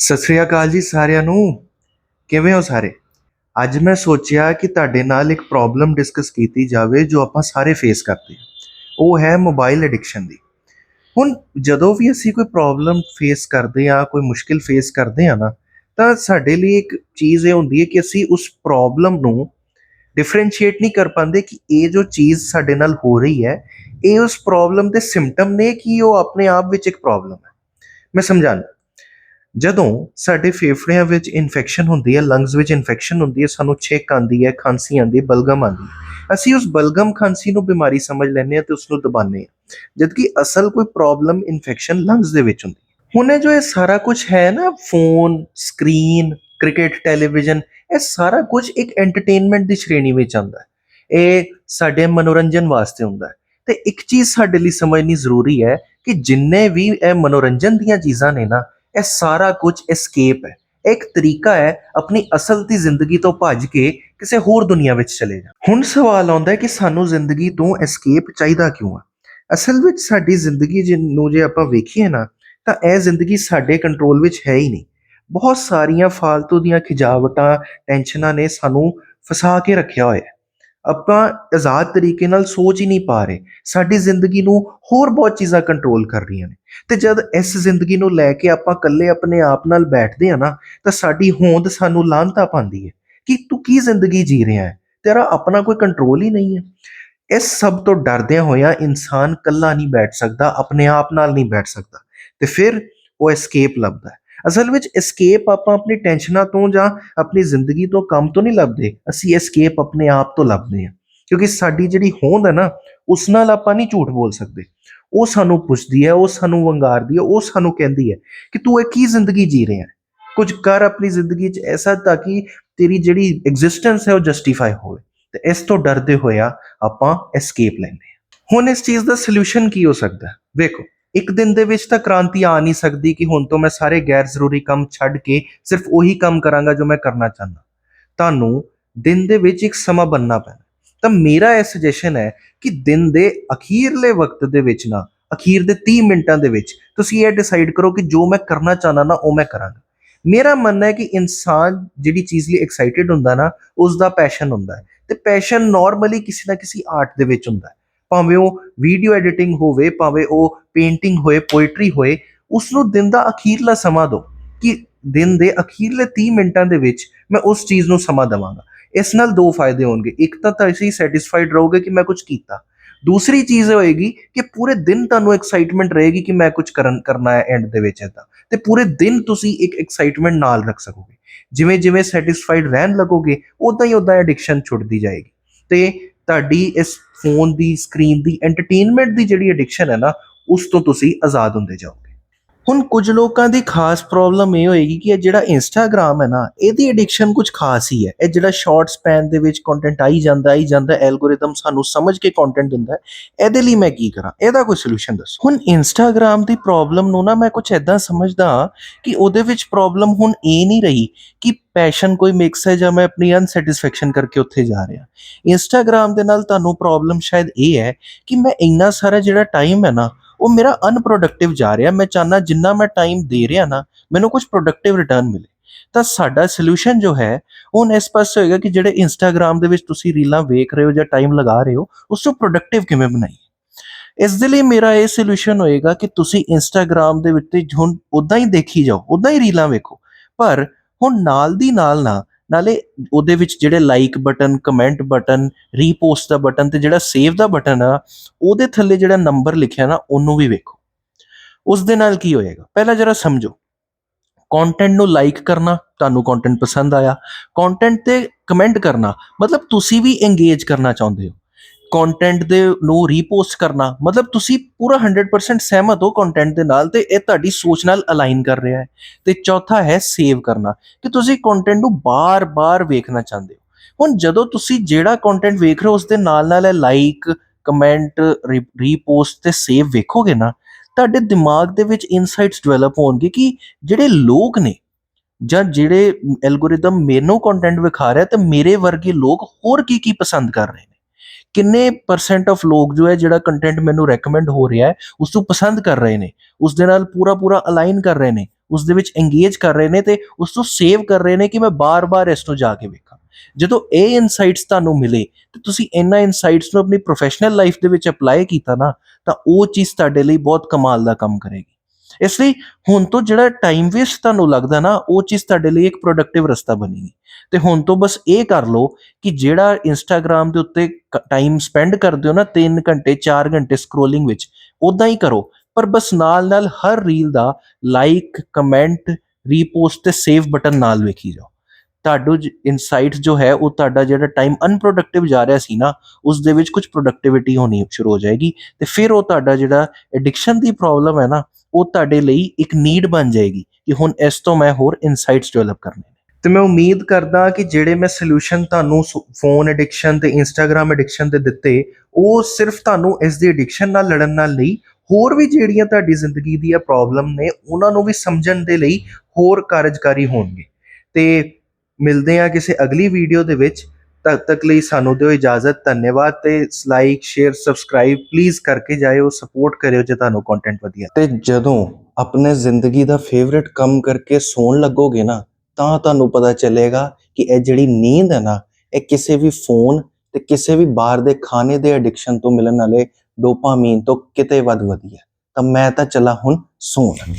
ਸਤਿ ਸ੍ਰੀ ਅਕਾਲ ਜੀ ਸਾਰਿਆਂ ਨੂੰ। ਕਿਵੇਂ ਹੋ ਸਾਰੇ? ਅੱਜ ਮੈਂ ਸੋਚਿਆ ਕਿ ਤੁਹਾਡੇ ਨਾਲ ਇੱਕ ਪ੍ਰੋਬਲਮ ਡਿਸਕਸ ਕੀਤੀ ਜਾਵੇ ਜੋ ਆਪਾਂ ਸਾਰੇ ਫੇਸ ਕਰਦੇ ਹਾਂ। ਉਹ ਹੈ ਮੋਬਾਈਲ ਐਡਿਕਸ਼ਨ ਦੀ। ਹੁਣ ਜਦੋਂ ਵੀ ਅਸੀਂ ਕੋਈ ਪ੍ਰੋਬਲਮ ਫੇਸ ਕਰਦੇ ਆ ਕੋਈ ਮੁਸ਼ਕਿਲ ਫੇਸ ਕਰਦੇ ਆ ਨਾ, ਤਾਂ ਸਾਡੇ ਲਈ ਇੱਕ ਚੀਜ਼ ਇਹ ਹੁੰਦੀ ਹੈ ਕਿ ਅਸੀਂ ਉਸ ਪ੍ਰੋਬਲਮ ਨੂੰ ਡਿਫਰੈਂਸ਼ੀਏਟ ਨਹੀਂ ਕਰ ਪਾਉਂਦੇ ਕਿ ਇਹ ਜੋ ਚੀਜ਼ ਸਾਡੇ ਨਾਲ ਹੋ ਰਹੀ ਹੈ, ਇਹ ਉਸ ਪ੍ਰੋਬਲਮ ਦੇ ਸਿੰਪਟਮ ਨੇ ਕਿ ਉਹ ਆਪਣੇ ਆਪ ਵਿੱਚ ਇੱਕ ਪ੍ਰੋਬਲਮ ਹੈ। ਮੈਂ ਸਮਝਾਉਂਦਾ ਜਦੋਂ ਸਾਡੇ ਫੇਫੜਿਆਂ ਵਿੱਚ ਇਨਫੈਕਸ਼ਨ ਹੁੰਦੀ ਹੈ ਲੰਗਸ ਵਿੱਚ ਇਨਫੈਕਸ਼ਨ ਹੁੰਦੀ ਹੈ, ਸਾਨੂੰ ਛਿੱਕ ਆਉਂਦੀ ਹੈ, ਖਾਂਸੀ ਆਉਂਦੀ ਹੈ, ਬਲਗਮ ਆਉਂਦੀ ਹੈ, ਅਸੀਂ ਉਸ ਬਲਗਮ ਖਾਂਸੀ ਨੂੰ ਬਿਮਾਰੀ ਸਮਝ ਲੈਂਦੇ ਹਾਂ ਤੇ ਉਸ ਨੂੰ ਦਬਾਉਂਦੇ ਹਾਂ। ਜਦਕਿ ਅਸਲ ਕੋਈ ਪ੍ਰੋਬਲਮ ਇਨਫੈਕਸ਼ਨ ਲੰਗਸ ਦੇ ਵਿੱਚ ਹੁੰਦੀ ਹੈ। ਹੁਣ ਇਹ ਜੋ ਇਹ ਸਾਰਾ ਕੁਝ ਹੈ ਨਾ ਫੋਨ ਸਕਰੀਨ ਕ੍ਰਿਕਟ ਟੈਲੀਵਿਜ਼ਨ ਇਹ ਸਾਰਾ ਕੁਝ ਇੱਕ ਐਂਟਰਟੇਨਮੈਂਟ ਦੀ ਸ਼੍ਰੇਣੀ ਵਿੱਚ ਆਉਂਦਾ ਹੈ। ਇਹ ਸਾਡੇ ਮਨੋਰੰਜਨ ਵਾਸਤੇ ਹੁੰਦਾ ਹੈ। ਤੇ ਇੱਕ ਚੀਜ਼ ਸਾਡੇ ਲਈ ਸਮਝਣੀ ਜ਼ਰੂਰੀ ਹੈ ਕਿ ਜਿੰਨੇ ਵੀ ਇਹ ਮਨੋਰੰਜਨ ਦੀਆਂ ਚੀਜ਼ਾਂ ਨੇ ਨਾ ਇਹ ਸਾਰਾ ਕੁਝ ਐਸਕੇਪ ਹੈ। ਇਹ ਇੱਕ ਤਰੀਕਾ ਹੈ ਆਪਣੀ ਅਸਲ ਦੀ ਜ਼ਿੰਦਗੀ ਤੋਂ ਭੱਜ ਕੇ ਕਿਸੇ ਹੋਰ ਦੁਨੀਆ ਵਿੱਚ ਚਲੇ ਜਾ ਹੁਣ ਸਵਾਲ ਆਉਂਦਾ ਹੈ ਕਿ ਸਾਨੂੰ ਜ਼ਿੰਦਗੀ ਤੋਂ ਐਸਕੇਪ ਚਾਹੀਦਾ ਕਿਉਂ ਆ? ਅਸਲ ਵਿੱਚ ਸਾਡੀ ਜ਼ਿੰਦਗੀ ਜੇ- ਨੂੰ ਜੇ ਆਪਾਂ ਵੇਖੀਏ ਨਾ, ਤਾਂ ਇਹ ਜ਼ਿੰਦਗੀ ਸਾਡੇ ਕੰਟਰੋਲ ਵਿੱਚ ਹੈ ਹੀ ਨਹੀਂ। ਬਹੁਤ ਸਾਰੀਆਂ ਫਾਲਤੂ ਦੀਆਂ ਖਿਜਾਵਟਾਂ, ਟੈਨਸ਼ਨਾਂ ਨੇ ਸਾਨੂੰ ਫਸਾ ਕੇ ਰੱਖਿਆ ਹੋਇਆ ਹੈ। ਆਪਾਂ ਆਜ਼ਾਦ ਤਰੀਕੇ ਨਾਲ ਸੋਚ ਹੀ ਨਹੀਂ ਪਾ ਰਹੇ। ਸਾਡੀ ਜ਼ਿੰਦਗੀ ਨੂੰ ਹੋਰ ਬਹੁਤ ਚੀਜ਼ਾਂ ਕੰਟਰੋਲ ਕਰ ਰਹੀਆਂ ਨੇ। ਤੇ ਜਦ ਇਸ ਜ਼ਿੰਦਗੀ ਨੂੰ ਲੈ ਕੇ ਆਪਾਂ ਇਕੱਲੇ ਆਪਣੇ ਆਪ ਨਾਲ ਬੈਠਦੇ ਆ ਨਾ, ਤਾਂ ਸਾਡੀ ਹੋਂਦ ਸਾਨੂੰ ਲਾਂਤਾ ਪਾਉਂਦੀ ਹੈ ਕਿ ਤੂੰ ਕੀ ਜ਼ਿੰਦਗੀ ਜੀ ਰਿਹਾ ਹੈ? ਤੇਰਾ ਆਪਣਾ ਕੋਈ ਕੰਟਰੋਲ ਹੀ ਨਹੀਂ ਹੈ। ਇਸ ਸਭ ਤੋਂ ਡਰਦਿਆਂ ਹੋਇਆਂ ਇਨਸਾਨ ਇਕੱਲਾ ਨਹੀਂ ਬੈਠ ਸਕਦਾ, ਆਪਣੇ ਆਪ ਨਾਲ ਨਹੀਂ ਬੈਠ ਸਕਦਾ ਤੇ ਫਿਰ ਉਹ ਐਸਕੇਪ ਲੱਭਦਾ ਹੈ। ਅਸਲ ਵਿੱਚ ਐਸਕੇਪ ਆਪਾਂ ਆਪਣੀ ਟੈਨਸ਼ਨਾਂ ਤੋਂ ਜਾਂ ਆਪਣੀ ਜ਼ਿੰਦਗੀ ਤੋਂ ਕੰਮ ਤੋਂ ਨਹੀਂ ਲੱਭਦੇ, ਅਸੀਂ ਐਸਕੇਪ ਆਪਣੇ ਆਪ ਤੋਂ ਲੱਭਦੇ ਹਾਂ। ਕਿਉਂਕਿ ਸਾਡੀ ਜਿਹੜੀ ਹੋਂਦ ਹੈ ਨਾ, ਉਸ ਨਾਲ ਆਪਾਂ ਨਹੀਂ ਝੂਠ ਬੋਲ ਸਕਦੇ। ਉਹ ਸਾਨੂੰ ਪੁੱਛਦੀ ਹੈ, ਉਹ ਸਾਨੂੰ ਵੰਗਾਰਦੀ ਹੈ, ਉਹ ਸਾਨੂੰ ਕਹਿੰਦੀ ਹੈ ਕਿ ਤੂੰ ਇਹ ਕੀ ਜ਼ਿੰਦਗੀ ਜੀ ਰਿਹਾ ਹੈ? ਕੁਝ ਕਰ ਆਪਣੀ ਜ਼ਿੰਦਗੀ 'ਚ ਐਸਾ ਤਾਂ ਕਿ ਤੇਰੀ ਜਿਹੜੀ ਐਗਜ਼ਿਸਟੈਂਸ ਹੈ ਉਹ ਜਸਟੀਫਾਈ ਹੋਵੇ। ਤੇ ਇਸ ਤੋਂ ਡਰਦੇ ਹੋਇਆ ਆਪਾਂ ਐਸਕੇਪ ਲੈਂਦੇ ਹਾਂ। ਹੁਣ ਇਸ ਚੀਜ਼ ਦਾ ਸੋਲੂਸ਼ਨ ਕੀ ਹੋ ਸਕਦਾ ਵੇਖੋ, ਇੱਕ ਦਿਨ ਦੇ ਵਿੱਚ ਤਾਂ ਕ੍ਰਾਂਤੀ ਆ ਨਹੀਂ ਸਕਦੀ ਕਿ ਹੁਣ ਤੋਂ ਮੈਂ ਸਾਰੇ ਗੈਰ ਜ਼ਰੂਰੀ ਕੰਮ ਛੱਡ ਕੇ ਸਿਰਫ ਉਹੀ ਕੰਮ ਕਰਾਂਗਾ ਜੋ ਮੈਂ ਕਰਨਾ ਚਾਹੁੰਦਾ। ਤੁਹਾਨੂੰ ਦਿਨ ਦੇ ਵਿੱਚ ਇੱਕ ਸਮਾਂ ਬੰਨਣਾ ਪੈਣਾ। ਤਾਂ ਮੇਰਾ ਇਹ ਸੁਜੈਸ਼ਨ ਹੈ ਕਿ ਦਿਨ ਦੇ ਅਖੀਰਲੇ ਵਕਤ ਦੇ ਵਿੱਚ ਨਾ, ਅਖੀਰ ਦੇ 30 ਮਿੰਟਾਂ ਦੇ ਵਿੱਚ ਤੁਸੀਂ ਇਹ ਡਿਸਾਈਡ ਕਰੋ ਕਿ ਜੋ ਮੈਂ ਕਰਨਾ ਚਾਹੁੰਦਾ ਨਾ, ਉਹ ਮੈਂ ਕਰਾਂਗਾ। ਮੇਰਾ ਮੰਨਣਾ ਹੈ ਕਿ ਇਨਸਾਨ ਜਿਹੜੀ ਚੀਜ਼ ਲਈ ਐਕਸਾਈਟਿਡ ਹੁੰਦਾ ਨਾ ਉਸ ਦਾ ਪੈਸ਼ਨ ਹੁੰਦਾ ਹੈ ਤੇ ਪੈਸ਼ਨ ਨਾਰਮਲੀ ਕਿਸੇ ਨਾ ਕਿਸੇ ਆਰਟ ਦੇ ਵਿੱਚ ਹੁੰਦਾ ਹੈ। ਭਾਵੇਂ ਉਹ ਵੀਡੀਓ ਐਡੀਟਿੰਗ ਹੋਵੇ, ਭਾਵੇਂ ਉਹ ਪੇਂਟਿੰਗ ਹੋਏ ਪੋਇਟਰੀ ਹੋਏ ਉਸ ਨੂੰ ਦਿਨ ਦਾ ਅਖੀਰਲਾ ਸਮਾਂ ਦਿਓ ਕਿ ਦਿਨ ਦੇ ਅਖੀਰਲੇ 30 ਮਿੰਟਾਂ ਦੇ ਵਿੱਚ ਮੈਂ ਉਸ ਚੀਜ਼ ਨੂੰ ਸਮਾਂ ਦੇਵਾਂਗਾ। ਇਸ ਨਾਲ ਦੋ ਫਾਇਦੇ ਹੋਣਗੇ। ਇੱਕ ਤਾਂ ਤੁਸੀਂ ਸੈਟੀਸਫਾਈਡ ਰਹੋਗੇ ਕਿ ਮੈਂ ਕੁਝ ਕੀਤਾ। ਦੂਸਰੀ ਚੀਜ਼ ਹੋਏਗੀ ਕਿ ਪੂਰੇ ਦਿਨ ਤੁਹਾਨੂੰ ਐਕਸਾਈਟਮੈਂਟ ਰਹੇਗੀ ਕਿ ਮੈਂ ਕੁਝ ਕਰਨ, ਕਰਨਾ ਹੈ ਐਂਡ ਦੇ ਵਿੱਚ ਇਦਾਂ ਤੇ ਪੂਰੇ ਦਿਨ ਤੁਸੀਂ ਇੱਕ ਐਕਸਾਈਟਮੈਂਟ ਨਾਲ ਰੱਖ ਸਕੋਗੇ। ਜਿਵੇਂ ਜਿਵੇਂ ਸੈਟੀਸਫਾਈਡ ਰਹਿਣ ਲੱਗੋਗੇ ਉਦਾਂ ਹੀ ਉਦਾਂ ਐਡਿਕਸ਼ਨ ਛੁੱਟਦੀ ਜਾਏਗੀ। ਤੇ ਤੁਹਾਡੀ ਇਸ ਫੋਨ ਦੀ ਸਕਰੀਨ ਦੀ ਐਂਟਰਟੇਨਮੈਂਟ ਦੀ ਜਿਹੜੀ ਐਡਿਕਸ਼ਨ ਹੈ ਨਾ, ਉਸ ਤੋਂ ਤੁਸੀਂ ਆਜ਼ਾਦ ਹੁੰਦੇ ਜਾਓਗੇ। ਹੁਣ ਕੁਝ ਲੋਕਾਂ ਦੀ ਖਾਸ ਪ੍ਰੋਬਲਮ ਇਹ ਹੋਏਗੀ ਕਿ ਇਹ ਜਿਹੜਾ ਇੰਸਟਾਗ੍ਰam ਹੈ ਨਾ, ਇਹਦੀ ਐਡਿਕਸ਼ਨ ਕੁਝ ਖਾਸ ਹੀ ਹੈ। ਇਹ ਜਿਹੜਾ ਸ਼ਾਰਟ ਸਪੈਨ ਦੇ ਵਿੱਚ ਕੰਟੈਂਟ ਆਈ ਜਾਂਦਾ ਆਈ ਜਾਂਦਾ ਐਲਗੋਰਿਦਮ ਸਾਨੂੰ ਸਮਝ ਕੇ ਕੰਟੈਂਟ ਦਿੰਦਾ ਹੈ। ਇਹਦੇ ਲਈ ਮੈਂ ਕੀ ਕਰਾਂ? ਇਹਦਾ ਕੋਈ ਸੋਲੂਸ਼ਨ ਦੱਸ। ਹੁਣ ਇੰਸਟਾਗ੍ਰam ਦੀ ਪ੍ਰੋਬਲਮ ਨੂੰ ਨਾ ਮੈਂ ਕੁਝ ਐਦਾਂ ਸਮਝਦਾ ਕਿ ਉਹਦੇ ਵਿੱਚ ਪ੍ਰੋਬਲਮ ਹੁਣ ਇਹ ਨਹੀਂ ਰਹੀ ਕਿ ਪੈਸ਼ਨ ਕੋਈ ਮਿਕਸ ਹੈ ਜਾਂ ਮੈਂ ਆਪਣੀ ਅਨਸੈਟੀਸਫੈਕਸ਼ਨ ਕਰਕੇ ਉੱਥੇ ਜਾ ਰਿਹਾ। ਇੰਸਟਾਗ੍ਰam ਦੇ ਨਾਲ ਤੁਹਾਨੂੰ ਪ੍ਰੋਬਲਮ ਸ਼ਾਇਦ ਇਹ ਹੈ ਕਿ ਮੈਂ ਇੰਨਾ ਸਾਰਾ ਜਿਹੜਾ ਟਾਈਮ ਹੈ ਨਾ ਉਹ ਮੇਰਾ ਅਨਪ੍ਰੋਡਕਟਿਵ ਜਾ ਰਿਹਾ। ਮੈਂ ਚਾਹਨਾ ਜਿੰਨਾ ਮੈਂ ਟਾਈਮ ਦੇ ਰਿਹਾ ਨਾ, ਮੈਨੂੰ ਕੁਝ ਪ੍ਰੋਡਕਟਿਵ ਰਿਟਰਨ ਮਿਲੇ। ਤਾਂ ਸਾਡਾ ਸੋਲੂਸ਼ਨ ਜੋ ਹੈ, ਉਹ ਇਸ ਪਾਸੇ ਹੋਏਗਾ ਕਿ ਜਿਹੜੇ ਇੰਸਟਾਗ੍ਰam ਦੇ ਵਿੱਚ ਤੁਸੀਂ ਰੀਲਾਂ ਵੇਖ ਰਹੇ ਹੋ ਜਾਂ ਟਾਈਮ ਲਗਾ ਰਹੇ ਹੋ, ਉਸ ਨੂੰ ਪ੍ਰੋਡਕਟਿਵ ਕਿਵੇਂ ਬਣਾਈਏ? ਇਸ ਦੇ ਲਈ ਮੇਰਾ ਇਹ ਸੋਲੂਸ਼ਨ ਹੋਏਗਾ ਕਿ ਤੁਸੀਂ ਇੰਸਟਾਗ੍ਰam ਦੇ ਵਿੱਚ ਹੁਣ ਉਦਾਂ ਹੀ ਦੇਖੀ ਜਾਓ ਉਦਾਂ ਹੀ ਰੀਲਾਂ ਵੇਖੋ। ਪਰ ਹੁਣ ਨਾਲ ਦੀ ਨਾਲ ਨਾ ਨਾਲੇ ਉਹਦੇ ਵਿੱਚ ਜਿਹੜੇ like button comment button repost ਦਾ ਬਟਨ ਤੇ ਜਿਹੜਾ ਸੇਵ ਦਾ ਬਟਨ ਆ, ਉਹਦੇ ਥੱਲੇ ਜਿਹੜਾ ਨੰਬਰ ਲਿਖਿਆ ਨਾ, ਉਹਨੂੰ ਵੀ ਵੇਖੋ। ਉਸ ਦੇ ਨਾਲ ਕੀ ਹੋਏਗਾ? ਪਹਿਲਾਂ ਜਰਾ ਸਮਝੋ। ਕੰਟੈਂਟ ਨੂੰ ਲਾਈਕ ਕਰਨਾ, ਤੁਹਾਨੂੰ ਕੰਟੈਂਟ ਪਸੰਦ ਆਇਆ। ਕੰਟੈਂਟ ਤੇ ਕਮੈਂਟ ਕਰਨਾ, ਮਤਲਬ ਤੁਸੀਂ ਵੀ ਇੰਗੇਜ ਕਰਨਾ ਚਾਹੁੰਦੇ ਹੋ। ਕੰਟੈਂਟ ਦੇ ਨੂੰ ਰੀਪੋਸਟ ਕਰਨਾ, ਮਤਲਬ ਤੁਸੀਂ ਪੂਰਾ 100% ਸਹਿਮਤ ਹੋ ਕੰਟੈਂਟ ਦੇ ਨਾਲ ਤੇ ਇਹ ਤੁਹਾਡੀ ਸੋਚ ਨਾਲ ਅਲਾਈਨ ਕਰ ਰਿਹਾ ਹੈ। ਤੇ ਚੌਥਾ ਹੈ ਸੇਵ ਕਰਨਾ, ਕਿ ਤੁਸੀਂ ਕੰਟੈਂਟ ਨੂੰ ਬਾਰ-ਬਾਰ ਵੇਖਣਾ ਚਾਹੁੰਦੇ ਹੋ। ਹੁਣ ਜਦੋਂ ਤੁਸੀਂ ਜਿਹੜਾ ਕੰਟੈਂਟ ਵੇਖ ਰਹੇ ਹੋ ਉਸ ਦੇ ਨਾਲ-ਨਾਲ ਇਹ ਲਾਈਕ ਕਮੈਂਟ ਰੀਪੋਸਟ ਤੇ ਸੇਵ ਵੇਖੋਗੇ ਨਾ, ਤੁਹਾਡੇ ਦਿਮਾਗ ਦੇ ਵਿੱਚ ਇਨਸਾਈਟਸ ਡਿਵੈਲਪ ਹੋਣਗੇ ਕਿ ਜਿਹੜੇ ਲੋਕ ਨੇ ਜਾਂ ਜਿਹੜੇ ਐਲਗੋਰਿਦਮ ਮੈਨੂੰ ਕੰਟੈਂਟ ਵਿਖਾ ਰਿਹਾ ਤੇ ਮੇਰੇ ਵਰਗੇ ਲੋਕ ਹੋਰ ਕੀ ਕੀ ਪਸੰਦ ਕਰ ਰਹੇ ਨੇ। ਕਿੰਨੇ ਪਰਸੈਂਟ ਆਫ ਲੋਕ ਜੋ ਹੈ ਜਿਹੜਾ ਕੰਟੈਂਟ ਮੈਨੂੰ ਰეკਮੈਂਡ ਹੋ ਰਿਹਾ ਹੈ, ਉਸ ਨੂੰ ਪਸੰਦ ਕਰ ਰਹੇ ਨੇ, ਉਸ ਦੇ ਨਾਲ ਪੂਰਾ ਪੂਰਾ ਅਲਾਈਨ ਕਰ ਰਹੇ ਨੇ, ਉਸ ਦੇ ਵਿੱਚ ਇੰਗੇਜ ਕਰ ਰਹੇ ਨੇ ਤੇ ਉਸ ਨੂੰ ਸੇਵ ਕਰ ਰਹੇ ਨੇ ਕਿ ਮੈਂ ਬਾਰ-ਬਾਰ ਇਸ ਨੂੰ ਜਾ ਕੇ ਵੇਖਾਂ। ਜਦੋਂ ਇਹ ਇਨਸਾਈਟਸ ਤੁਹਾਨੂੰ ਮਿਲੇ ਤੇ ਤੁਸੀਂ ਇਹਨਾਂ ਇਨਸਾਈਟਸ ਨੂੰ ਆਪਣੀ ਪ੍ਰੋਫੈਸ਼ਨਲ ਲਾਈਫ ਦੇ ਵਿੱਚ ਅਪਲਾਈ ਕੀਤਾ ਨਾ, ਤਾਂ ਉਹ ਚੀਜ਼ ਤੁਹਾਡੇ ਲਈ ਬਹੁਤ ਕਮਾਲ ਦਾ ਕੰਮ ਕਰੇਗੀ। ਇਸ ਲਈ ਹੁਣ ਤੋਂ ਜਿਹੜਾ ਟਾਈਮ ਵੇਸਟ ਤੁਹਾਨੂੰ ਲੱਗਦਾ ਨਾ, ਉਹ ਚੀਜ਼ ਤੁਹਾਡੇ ਲਈ ਇੱਕ ਪ੍ਰੋਡਕਟਿਵ ਰਸਤਾ ਬਣੇਗੀ। ਤੇ ਹੁਣ ਤੋਂ ਬਸ ਇਹ ਕਰ ਲਓ ਕਿ ਜਿਹੜਾ ਇੰਸਟਾਗ੍ਰam ਦੇ ਉੱਤੇ ਟਾਈਮ ਸਪੈਂਡ ਕਰਦੇ ਹੋ ਨਾ 3 ਘੰਟੇ 4 ਘੰਟੇ ਸਕਰੋਲਿੰਗ ਵਿੱਚ ਉਦਾਂ ਹੀ ਕਰੋ। ਪਰ ਬਸ ਨਾਲ ਨਾਲ ਹਰ ਰੀਲ ਦਾ ਲਾਈਕ ਕਮੈਂਟ ਰੀਪੋਸਟ ਤੇ ਸੇਵ ਬਟਨ ਨਾਲ ਵੇਖੀ ਜਾਓ। ਤੁਹਾਡੋ ਇਨਸਾਈਟ ਜੋ ਹੈ ਉਹ ਤੁਹਾਡਾ ਜਿਹੜਾ ਟਾਈਮ ਅਨਪ੍ਰੋਡਕਟਿਵ ਜਾ ਰਿਹਾ ਸੀ ਨਾ ਉਸ ਦੇ ਵਿੱਚ ਕੁਝ ਪ੍ਰੋਡਕਟਿਵਿਟੀ ਹੋਣੀ ਸ਼ੁਰੂ ਹੋ ਜਾਏਗੀ ਤੇ ਫਿਰ ਉਹ ਤੁਹਾਡਾ ਜਿਹੜਾ ਐਡਿਕਸ਼ਨ ਦੀ ਪ੍ਰੋਬਲਮ ਹੈ ਨਾ, ਉਹ ਤੁਹਾਡੇ ਲਈ ਇੱਕ ਨੀਡ ਬਣ ਜਾਏਗੀ ਕਿ ਹੁਣ ਇਸ ਤੋਂ ਮੈਂ ਹੋਰ ਇਨਸਾਈਟਸ ਡਿਵੈਲਪ ਕਰਨੇ ਨੇ। ਤੇ ਮੈਂ ਉਮੀਦ ਕਰਦਾ ਕਿ ਜਿਹੜੇ ਮੈਂ ਸੋਲੂਸ਼ਨ ਤੁਹਾਨੂੰ ਫੋਨ ਐਡਿਕਸ਼ਨ ਤੇ ਇੰਸਟਾਗ੍ਰam ਐਡਿਕਸ਼ਨ 'ਤੇ ਦਿੱਤੇ, ਉਹ ਸਿਰਫ ਤੁਹਾਨੂੰ ਇਸ ਦੀ ਐਡਿਕਸ਼ਨ ਨਾਲ ਲੜਨ ਨਾਲ ਨਹੀਂ, ਹੋਰ ਵੀ ਜਿਹੜੀਆਂ ਤੁਹਾਡੀ ਜ਼ਿੰਦਗੀ ਦੀਆਂ ਪ੍ਰੋਬਲਮ ਨੇ, ਉਹਨਾਂ ਨੂੰ ਵੀ ਸਮਝਣ ਦੇ ਲਈ ਹੋਰ ਕਾਰਜਕਾਰੀ ਹੋਣਗੇ। ਤੇ ਮਿਲਦੇ ਹਾਂ ਕਿਸੇ ਅਗਲੀ ਵੀਡੀਓ ਦੇ ਵਿੱਚ। ਤਦ ਤੱਕ ਲਈ ਸਾਨੂੰ ਦਿਓ ਇਜਾਜ਼ਤ, ਧੰਨਵਾਦ ਤੇ ਲਾਈਕ ਸ਼ੇਅਰ ਸਬਸਕ੍ਰਾਈਬ ਪਲੀਜ਼ ਕਰਕੇ ਜਾਇਓ ਸਪੋਰਟ ਕਰਿਓ ਜੇ ਤੁਹਾਨੂੰ ਕੰਟੈਂਟ ਵਧੀਆ। ਤੇ ਜਦੋਂ ਆਪਣੇ ਜ਼ਿੰਦਗੀ ਦਾ ਫੇਵਰਿਟ ਕੰਮ ਕਰਕੇ ਸੌਣ ਲੱਗੋਗੇ ਨਾ, ਤਾਂ ਤੁਹਾਨੂੰ ਪਤਾ ਚੱਲੇਗਾ ਕਿ ਇਹ ਜਿਹੜੀ ਨੀਂਦ ਹੈ ਨਾ, ਇਹ ਕਿਸੇ ਵੀ ਫੋਨ ਤੇ ਕਿਸੇ ਵੀ ਬਾਹਰ ਦੇ ਖਾਣੇ ਦੇ ਐਡਿਕਸ਼ਨ ਤੋਂ ਮਿਲਣ ਵਾਲੇ ਡੋਪਾਮੀਨ ਤੋਂ ਕਿਤੇ ਵੱਧ ਵਧੀਆ। ਤਾਂ ਮੈਂ ਤਾਂ ਚੱਲਾ ਹੁਣ ਸੌਣ।